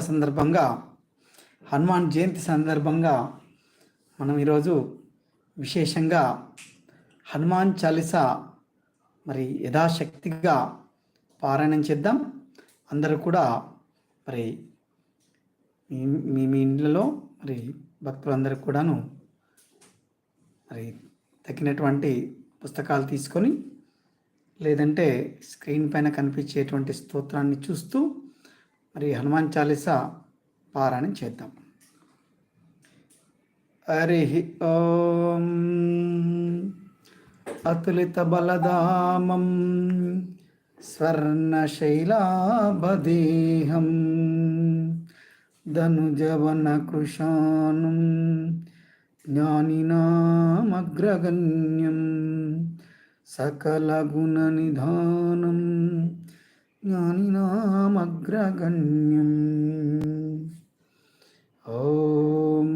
సందర్భంగా హనుమాన్ జయంతి సందర్భంగా మనం ఈరోజు విశేషంగా హనుమాన్ చాలీసా మరి యథాశక్తిగా పారాయణం చేద్దాం. అందరూ కూడా మరి మీ- మీ మీ ఇండ్లలో మరి భక్తులందరూ కూడాను మరి తగినటువంటి పుస్తకాలు తీసుకొని లేదంటే స్క్రీన్ పైన కనిపించేటువంటి స్తోత్రాన్ని చూస్తూ మరి హనుమాన్ చాలీసా పారాయణం చేద్దాం. హరి ఓం అతులిత బలదామం స్వర్ణశైలాభదేహం ధనుజవనకృశానం జ్ఞానినామగ్రగణ్యం సకలగుణనిధానం ज्ञानिनामग्रगण्यम्। ॐ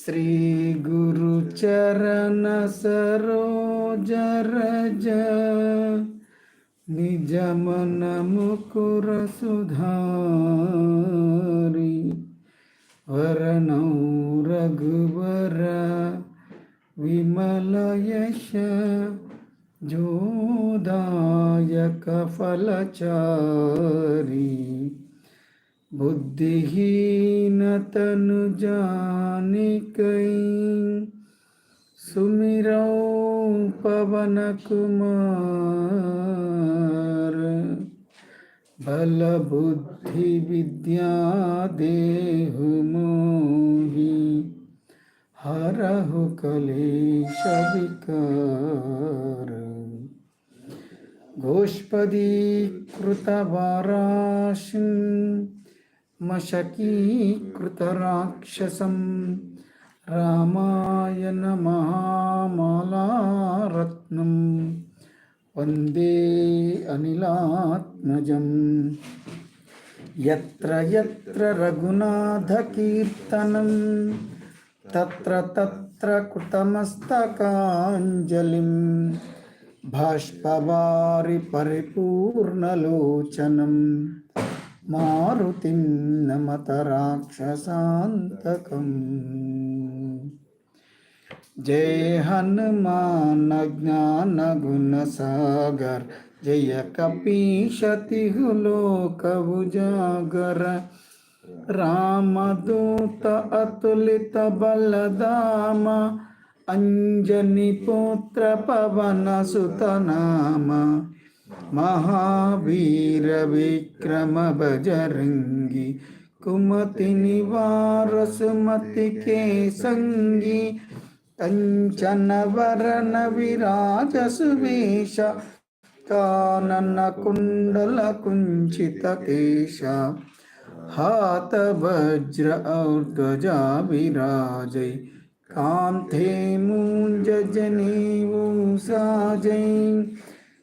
श्रीगुरुचरणसरोजरज निजमनमुकुरसुधारि वरणौ रघुवर विमलयश जोदायकफलचारी बुद्धिहीनतनु जानिकै सुमिरौ पवन कुमार बल बुद्धि विद्या देहु मोहि हरहु कलेश विकार। गोष्पदीकृतवाराशिं मशकीकृतराक्षसं रामायणमहामालारत्नं वंदे अनिलात्मजम् यत्र यत्र रघुनाथकीर्तनं तत्र तत्र कृतमस्तकाञ्जलिं भाष्पवारि परिपूर्णलोचनं मारुतिं नमत राक्षसान्तकम् जय हनुमान ज्ञान गुण सागर जय कपीशतिहु लोक उजागर रामदूत अतुलित बलदाम अंजनी पुत्र पवन सुत नाम महावीर विक्रम बजरंगी कुमति निवार सुमति के संगी कंचन वरण विराज सुवेश कानन कुंडल कुंचित केश हाथ वज्र और ध्वजा विराजय कांथे मूंज जनेऊ साजय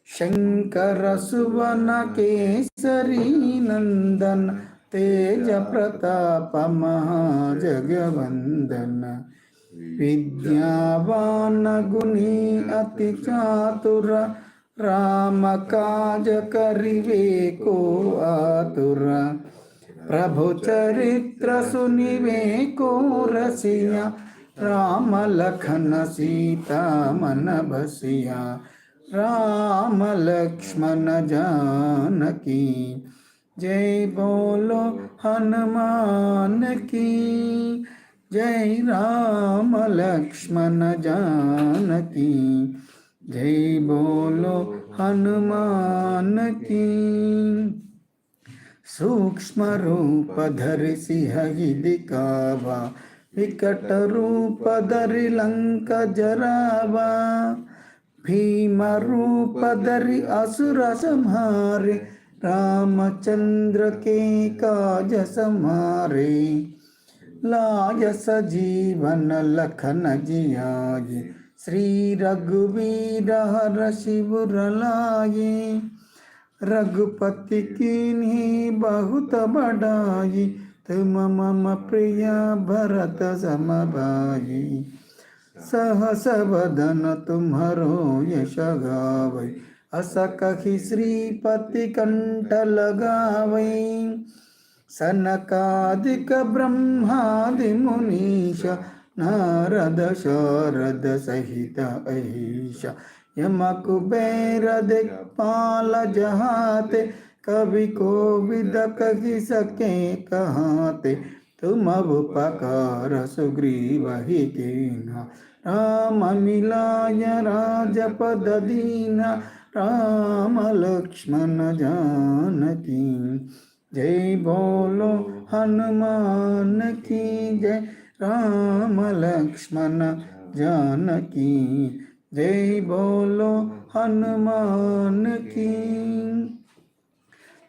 शंकर सुवन केसरी नंदन तेज प्रताप महाजगवंदन विद्यावान गुणी अति चातुर राम काज करिवे को आतुर। प्रभु चरित्र को रसिया राम लखन सीता मन बसिया, राम लक्ष्मण जानकी। जय बोलो हनुमान की, जय राम लक्ष्मण जानकी। जय बोलो हनुमान की। सूक्ष्म रूप धरि सिंह दिखावा विकट रूप धरि लंक जरावा भीम रूप धरि असुर संहारे रामचंद्र के काज संहारे लाय सजीवन लखन जियाये श्री रघुवीर हर शिवर लाये रघुपति की बहुत बड़ाई तुम मम प्रिय भरत समभाई सहस तुम्हारो यश गावै अस कहि श्रीपति कंठ लगावै सनकादिक ब्रह्मादि मुनीश नारद शारद सहित ऐश यम कुबेर दिक्पाल जहाते कवि को विद कही सके कहाते तुम अब पकार सुग्रीव ही कीना राम मिलाय राजपद दीना। राम लक्ष्मण जानकी जय बोलो हनुमान की जय। राम लक्ष्मण जानकी जय बोलो हनुमान की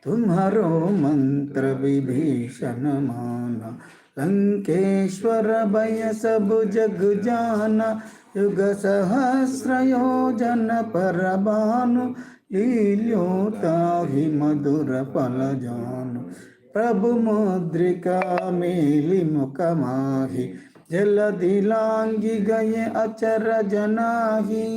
तुम्हारो मंत्र विभीषण माना लंकेश्वर भय सब जग जाना, युग सहस्र योजन पर भानु लील्योताहि मधुर फल जानु। प्रभु मुद्रिका मेली मुख माहि जलधि लांगी गए अचर जनाही।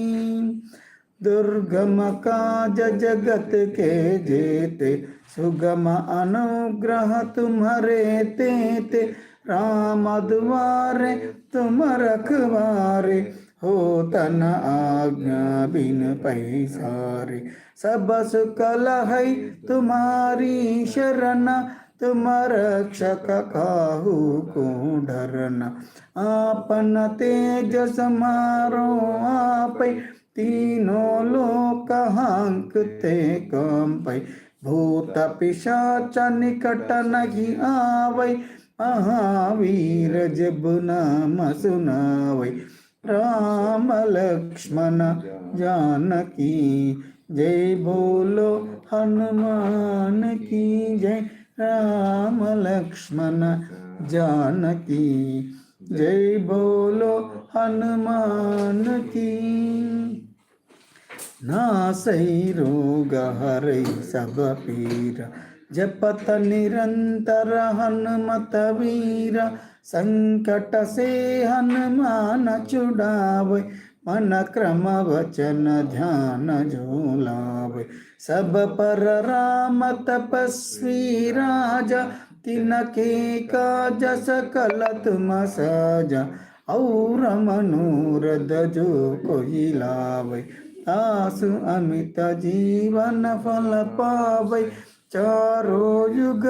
दुर्गम काज जगत के जेते सुगम अनुग्रह तुम्हारे तेते, राम द्वारे तुम रखवारे, हो तन आज्ञा बिन पैसारे। सब सुख है तुम्हारी शरण, तुम रक्षक काहू को डरना। आपन तेज समारो आप, तीनों लोक हांकते कंपै। भूत पिशाच निकट नहीं आवै महावीर जब नाम सुनावै राम लक्ष्मण जानकी जय बोलो हनुमान की जय राम लक्ष्मण जानकी जय बोलो हनुमान की नासै रोग, हरै सब पीर। जपत निरंतर हनुमत वीर। संकट से हनुमान छुड़ावे, मन क्रम वचन ध्यान झूलावे सब पर राम तपस्वी राजा तिनके जस सकल तुम साजा और मनोरथ जो कोई लावे। आसु अमित जीवन फल पावे चारो युग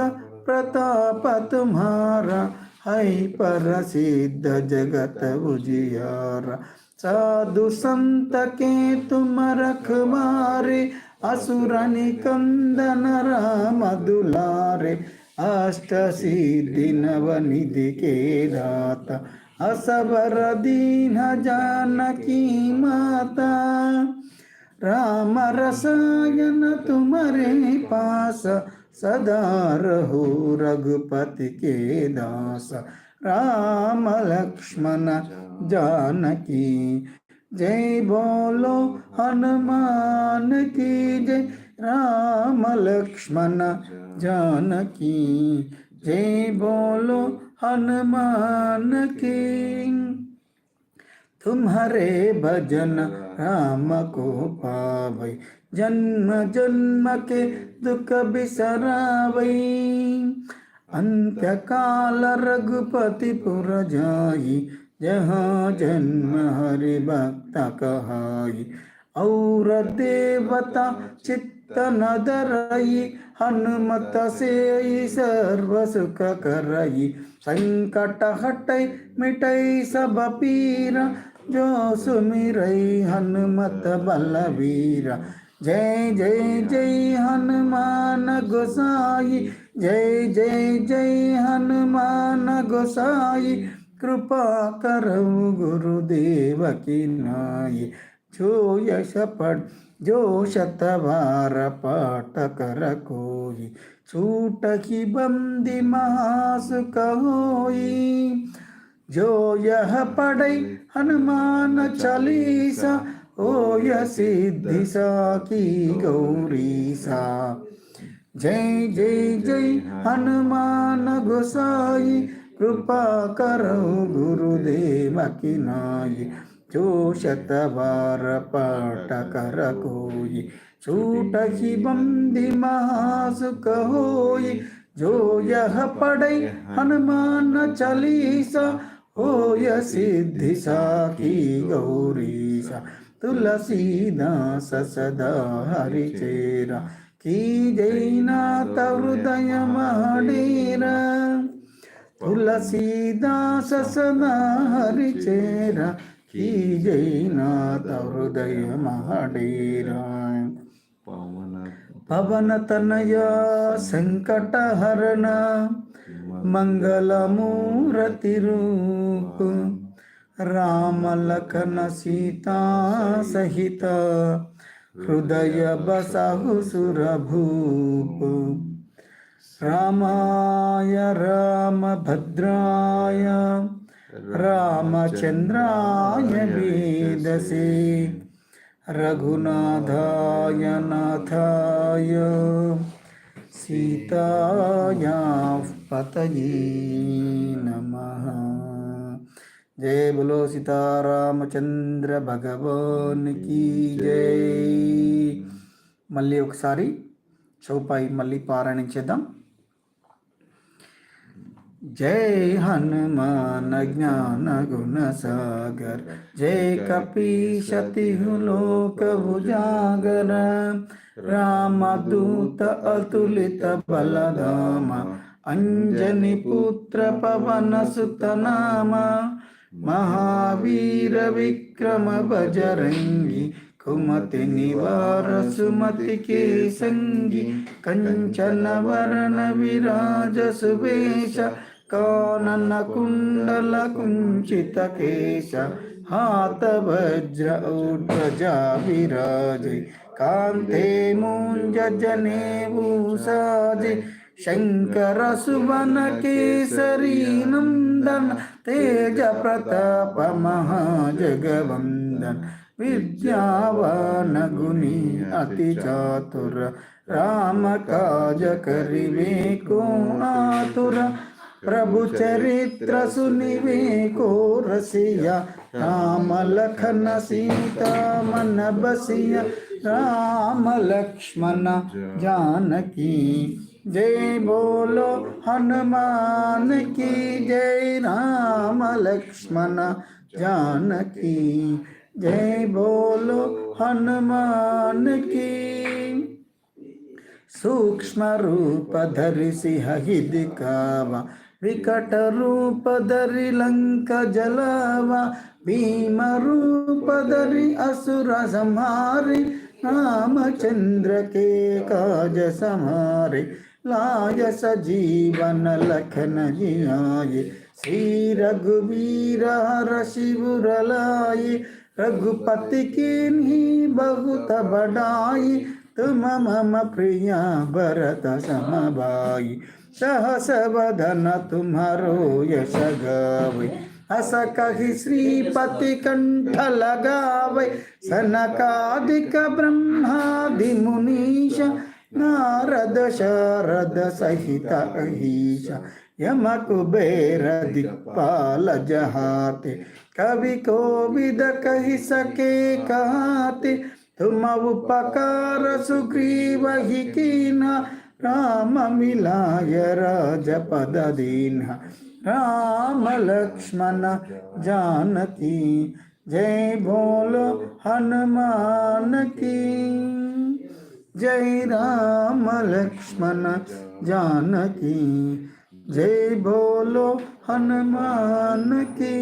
प्रताप तुम्हारा है पर सिद्ध जगत उजियारा साधु संत के तुम रखवारे असुर निकंदन राम दुलारे अष्ट सिद्धि नव निधि के दाता असबर दीन जानकी माता, राम रसायन तुम्हारे पास, सदा रहो रघुपति के दास। राम लक्ष्मण जानकी, जय बोलो हनुमान की जय। राम लक्ष्मण जानकी, जय बोलो हनुमान की। तुम्हारे भजन राम को पावै जन्म जन्म के दुख बिसरावै अंत्य काल रघुपति पुर जाई, जहाँ जन्म हरि भक्त कहाई। और देवता चित्त न दरई हनुमत से सर्व सुख करई संकट हटई मिटई सब पीरा जो सुमिरई, हनुमत बलवीरा। जय जय जय, हनुमान गोसाई। जय जय जय, हनुमान गोसाई। कृपा करो गुरुदेव की नाई। जो यश पढ़ जो शतवार पाठ कर कोई, छूट ही बंदी महासुख होई जो यह पढ़े हनुमान चालीसा, ओ यह सिद्धि सा की गौरी सा जय जय जय हनुमान गोसाई, कृपा करो गुरुदेव की नाई। जो शतवार पाठ कर कोई छूट ही बंदी महासुख होई जो यह पढ़े, हनुमान चालीसा, होय सिद्धि साखी गौरीसा। तुलसीदास सदा हरिचेरा की जैनाथ हृदय महाडेरा तुलसीदास सदा हरिचेरा की जैनाथ हृदय महाडेरा पवन तनय संकटहरण मंगलमूर्ति रूप राम लखन सीता सहित हृदय बसहु सुर भूप रामाय रामभद्राय रामचन्द्राय वेदसे रघुनाथाय नाथाय सीताया पतये नमः జయ బులో సీతారామచంద్ర భగవానికి జై మళ్ళీ ఒకసారి చౌపాయి మళ్ళీ పారాయణం చేద్దాం जय हनुमान ज्ञान गुण सागर जय कपीशति लोक उजागर राम दूत अतुलित बलधाम अंजनी पुत्र पवन सुत नाम महावीर विक्रम बजरंगी कुमति निवार सुमति के संगी कंचन वरण विराज सुवेश कानन कुण्डल कुञ्चित केश हात वज्र ऊर्ध्वजा विराजे कान्ते मुञ्जने भूषाजे शङ्कर सुवन केसरी नन्दन तेज प्रताप महाजगवन्दन विद्यावान गुणी अति चातुर राम काज करिवे को आतुर प्रभु चरित्र सुनिवे को रसिया राम लखन सीता मन बसिया राम लक्ष्मण जानकी। जय बोलो हनुमान की जय राम लक्ष्मण जानकी। जय बोलो हनुमान की। सूक्ष्म रूप धरि सिंह दिखावा विकट रूप धरि लंक जलावा भीम रूप धरि असुर संहारे रामचंद्र के काज समारे लाय सजीवन लखन जियाये श्री रघुवीर हर शिवर लाये रघुपति की बहुत बड़ाई तुम मम प्रिया भरत समबाई सहस वदन तुम्हारो यश गावे। हस कही श्रीपति कंठ लगावे। सनकादिक ब्रह्मादि मुनीश, नारद शारद सहित अहिष। यम कुबेर दिक्पाल जहाते। कवि को विद कही सके कहते। तुम उपकार सुग्रीव ही कीना। राम मिलाय राजपद दीन राम लक्ष्मण जानकी, जय बोलो हनुमान की। जय राम लक्ष्मण जानकी, जय बोलो हनुमान की।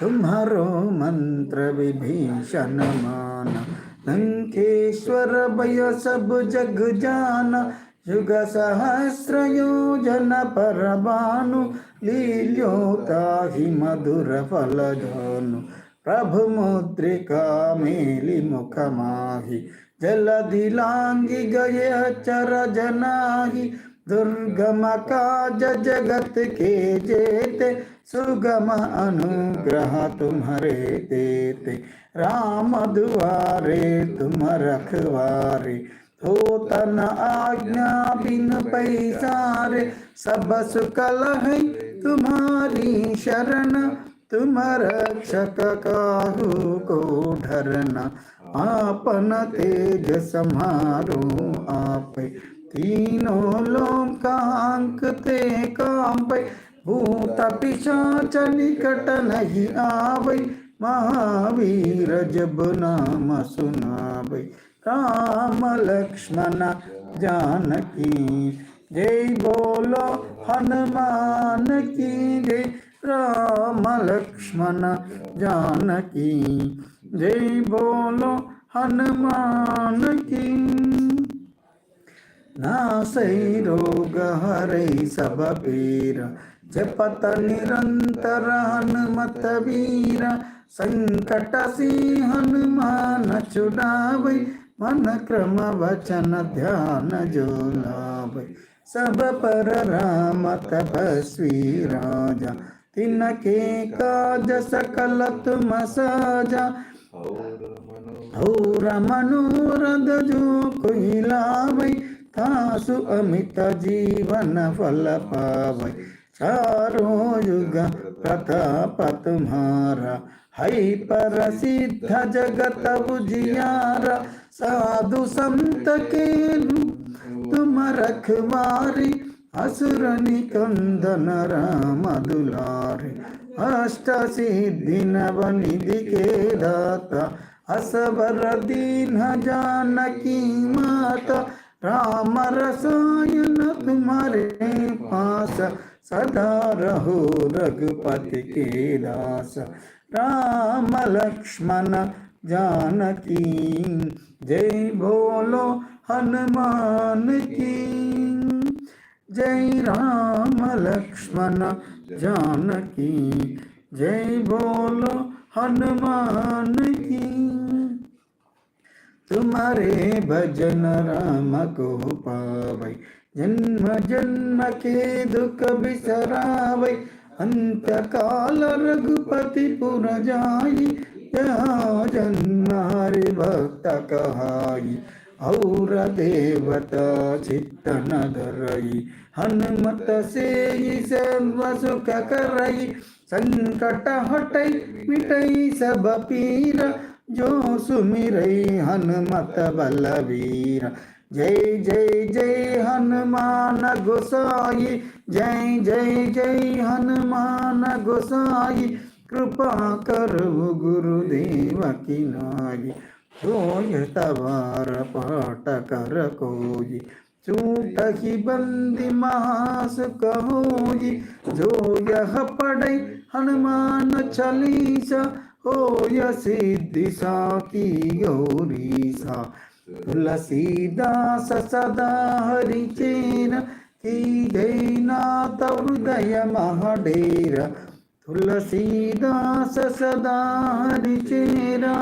तुम्हारो मंत्र विभीषण मान। लंकेश्वर भय सब जग जान, युग सहस्र योजन पर भानु लील्योता ही मधुर फल जानु। प्रभु मुद्रिका मेली मुख माही, जल दिलांगी गए चर जनाही, दुर्गम काज जगत के जेते सुगम अनुग्रह तुम्हारे देते राम दुआरे तुम रखवारे हो तन आज्ञा बिन पैसारे सब सुकल है तुम्हारी शरण तुम रक्षक काहू को डरना आपन तेज समारो आप तीनों लोकांक ते कांपै भूत पिशाच निकट नहीं आवै, महावीर जब नाम सुनावै। राम लक्ष्मण जानकी, जय बोलो हनुमान की जय। राम लक्ष्मण जानकी, जय बोलो हनुमान की नासै रोग हरै सब पीर जपत निरंतर हनुमत वीर संकट से हनुमान छुड़ावै मन क्रम वचन ध्यान जो लावै सब पर राम तपस्वी राजा तिनके काज सकल तुम साजा और मनोरथ जो कोई लावै तासु अमित जीवन फल पावै। चारों युग प्रताप तुम्हारा है पर सिद्ध जगत उजियारा। साधु संत के तुम रखवारी असुर निकंदन राम दुलारे। अष्ट सिद्धि नव निधि के दाता। असवर दीन जानकी माता। राम रसायन तुम्हारे पास सदा रहो रघुपति के दास राम लक्ष्मण जानकी जय बोलो हनुमान की जय राम लक्ष्मण जानकी जय बोलो हनुमान की तुम्हारे भजन राम को पावै। जन्म जन्म के दुख बिसरावै। अंत काल रघुपति पुर जाई। जन्मारे भक्त कहाई। और देवता चित्त न धरई। हनुमत से सर्व सुख करई। संकट हटई, मिटई सब पीर। जो सुमिरई हनुमत बलवीर। जय जय जय हनुमान गोसाई। जय जय जय हनुमान गोसाई। कृपा करो गुरुदेव की नाई। सोय तवार पाठ कर कोई। चूट ही बंदी महास कहोई। जो यह पढ़े हनुमान चालीसा होय सिद्धि सा की गौरी सा तुलसीदास सदा हरिचेन की जयनाथ हृदय महाडेर तुलसीदास सदा हरिचेरा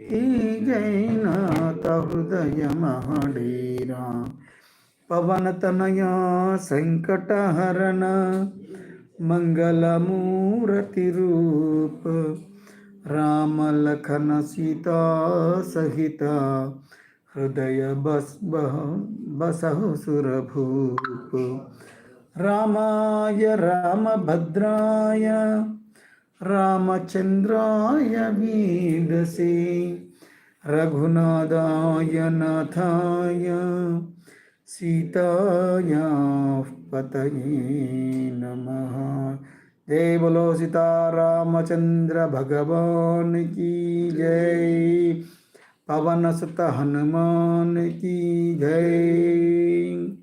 की जयनाथ हृदय महाडेरा पवन तनया राम लखन सीता सहित हृदय बस बसहु सुरभूप। रामाय रामभद्राय रामचन्द्राय वीडसे रघुनाथाय नाथाय सीताया पतये नमः। जय बोलो सीता रामचंद्र भगवान की जय। पवन सुत हनुमान की जय।